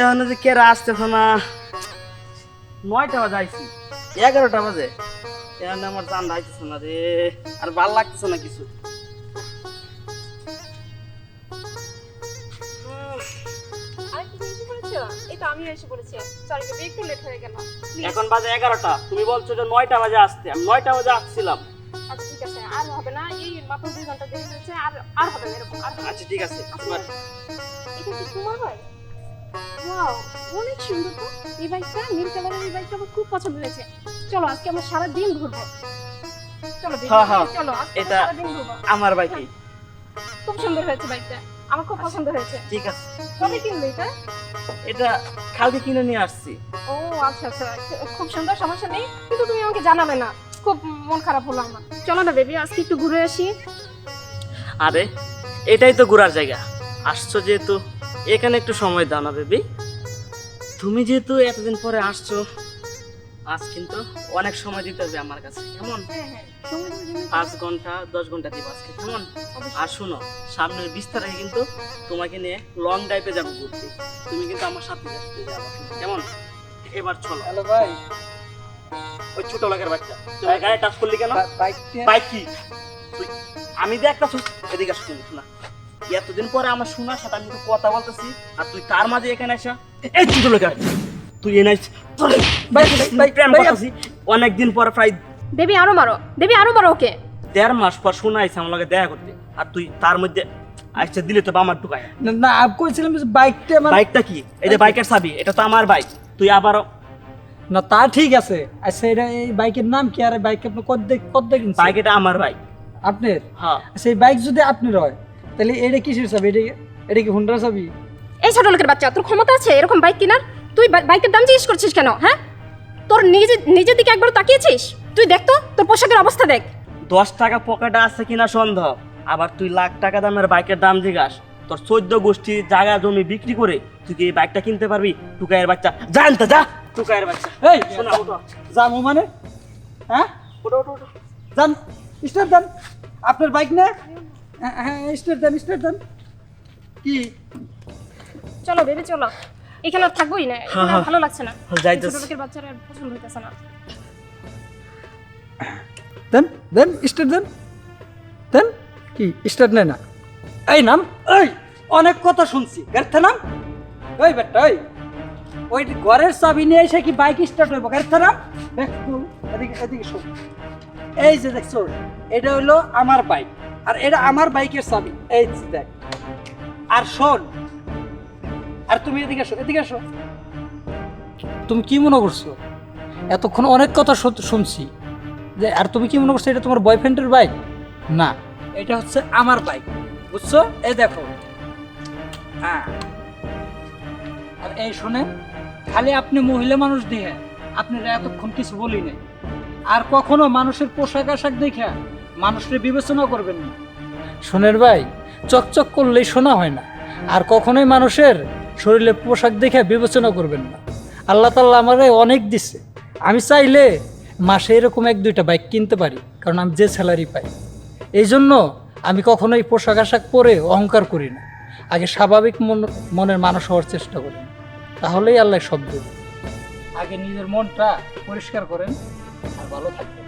এখন যে কেরা আসতেছে না নয়টা বাজে আইছি। এগারোটা বাজে। এখন আমার জান আইতেছে না রে আর ভালো লাগতেছে না কিছু। হয়ে এখন বাজে এগারোটা। তুমি বলছো যে নয়টা বাজে আসতে। আমি নয়টা বাজে আসছিলাম। আচ্ছা ঠিক আছে। আর হবে না এই মাত্র দুই ঘণ্টা দেরি হয়েছে আর আর হবে না এরকম। আচ্ছা ঠিক আছে। তোমার এটা কি তোমার ভাই ওয়াও অনেক সুন্দর তো। এই বাইকটা নীল কালারের এই বাইকটা আমার খুব পছন্দ হয়েছে। চলো আজকে আমরা সারা দিন ঘুরবো। চলো হ্যাঁ, হ্যাঁ, চলো এটা- আমার বাইকে খুব সুন্দর হয়েছে বাইকটা আমার খুব পছন্দ হয়েছে। ঠিক আছে। কবে কিনলে এটা? এটা কালকে কিনে নিয়ে আসছি। ও আচ্ছা আচ্ছা খুব সুন্দর সমস্যা নেই। কিন্তু তুমি আমাকে জানাবে না। খুব মন খারাপ হলো আমার। চলো না বেবি আজকে একটু ঘুরে আসি। আরে এটাই তো ঘোরার জায়গা। আসছো যেহেতু এখানে একটু সময় দাও না বেবি। তুমি যেহেতু এতদিন পরে আসছো আজ কিন্তু অনেক সময় দিতে হবে আমার কাছে কেমন? হ্যাঁ হ্যাঁ পাঁচ ঘণ্টা দশ ঘণ্টা দিব আজকে কেমন? আর শুনো সামনের বিশ তারিখে কিন্তু তোমাকে নিয়ে লং ড্রাইভে যাব ঘুরতে। তুমি কিন্তু আমার সাথে যাব কেমন? এবার চলো। হ্যালো ভাই। ওই ছোট লোকের বাচ্চা তুমি গায়ে টাচ করলি কেন? বাইক কি? তুই আমি দেখ একটা এদিকে আসো তুমি শোনা এতদিন পরে আমার শোনার সাথে আমি কথা বলতেছি। আর তুই তার মাঝে এখানে আসা এই ছোট লোকের তুই এনে অনেকদিন পর প্রায় দেবী আরও মারো। দেবী আরও মারো ওকে। দেড় মাস পর শোনা আইছে আমার লগে দেখা করতে। আর তুই তার মধ্যে আচ্ছা দিলে তো আমার ঢুকায়। না না আমি কইছিলাম বাইকটা আমার বাইকটা কি? এই যে বাইকের চাবি এটা তো আমার বাইক। তুই আবার না তা ঠিক আছে। আচ্ছা এটা এই বাইকের নাম কি? আর বাইক আপনি কত দেখ কত দেখেন বাইক এটা আমার বাইক। আপনার? হ্যাঁ। সেই বাইক যদি আপনার হয় তাহলে এটা কিসের চাবি? এটা এটা কি হুন্ডার চাবি? এই ছোট লোকের বাচ্চা তোর ক্ষমতা আছে এরকম বাইক কেনার? তুই বাইকের দাম জিজ্ঞেস করছিস কেন হ্যাঁ? তোর নিজে নিজের দিকে একবার তাকিয়েছিস? তুই দেখ তো তোর পোশাকের অবস্থা দেখ। দশ টাকা পকেটে আছে কিনা সন্দেহ। আবার তুই লাখ টাকা দামের বাইকের দাম জিজ্ঞাস। তোর চোদ্দ গোষ্ঠী জায়গা জমি বিক্রি করে তুই কি এই বাইকটা কিনতে পারবি? টুকাইয়ের বাচ্চা। জানতে যা। টুকাইয়ের বাচ্চা। এই শোনা ওঠো। যাব মানে? হ্যাঁ? ওঠো ওঠো ওঠো। যান স্টার্ট দেন আপনার বাইক না? হ্যাঁ হ্যাঁ স্টার্ট দেন স্টার্ট দেন কি? চলো বেবি চলো। এখানে আর থাকবোই না এখানে আর হ্যাঁ। ভালো লাগছে না। যাইতেছি। ছোট লোকের বাচ্চারা আর পছন্দ হইতেছে না। দেন দেন স্টার্ট দেন। দেন কি স্টার্ট নেয় না। এই নাম এই অনেক কথা শুনছি। গাড়িতে নাম? ওই বেটা ওই ওই ঘরের চাবি নিয়ে এসে কি বাইক স্টার্ট হইব? গাড়িতে নাম? দেখ এদিকে এদিকে শোন। এই যে দেখছ এটা হলো আমার বাইক আর এটা আমার বাইকের চাবি। এই দেখ। আর শোন, আর তুমি এদিকে আসো এদিকে আসো। তুমি কি মনে করছ? এতক্ষণ অনেক কথা শুনছি। যে, আর তুমি কি মনে করছ এটা তোমার বয়ফ্রেন্ডের বাইক না, এটা হচ্ছে আমার বাইক বুঝছ? এই দেখো। হ্যাঁ। আর এই শুনে খালি আপনি মহিলা মানুষ দেখে আপনারা এতক্ষণ কিছু বলি নাই। আর কখনো মানুষের পোশাক আশাক দেখে মানুষের বিবেচনা করবেন না। শোনের ভাই চকচক করলেই শোনা হয় না। আর কখনোই মানুষের শরীরে পোশাক দেখে বিবেচনা করবেন না। আল্লাহ তাল্লাহ আমারে অনেক দিচ্ছে আমি চাইলে মাসে এরকম এক দুইটা বাইক কিনতে পারি কারণ আমি যে স্যালারি পাই। এই জন্য আমি কখনোই পোশাক আশাক পরে অহংকার করি না। আগে স্বাভাবিক মন মনের মানুষ হওয়ার চেষ্টা করি। তাহলেই আল্লাহ সব দেবে। আগে নিজের মনটা পরিষ্কার করেন আর ভালো থাকবেন।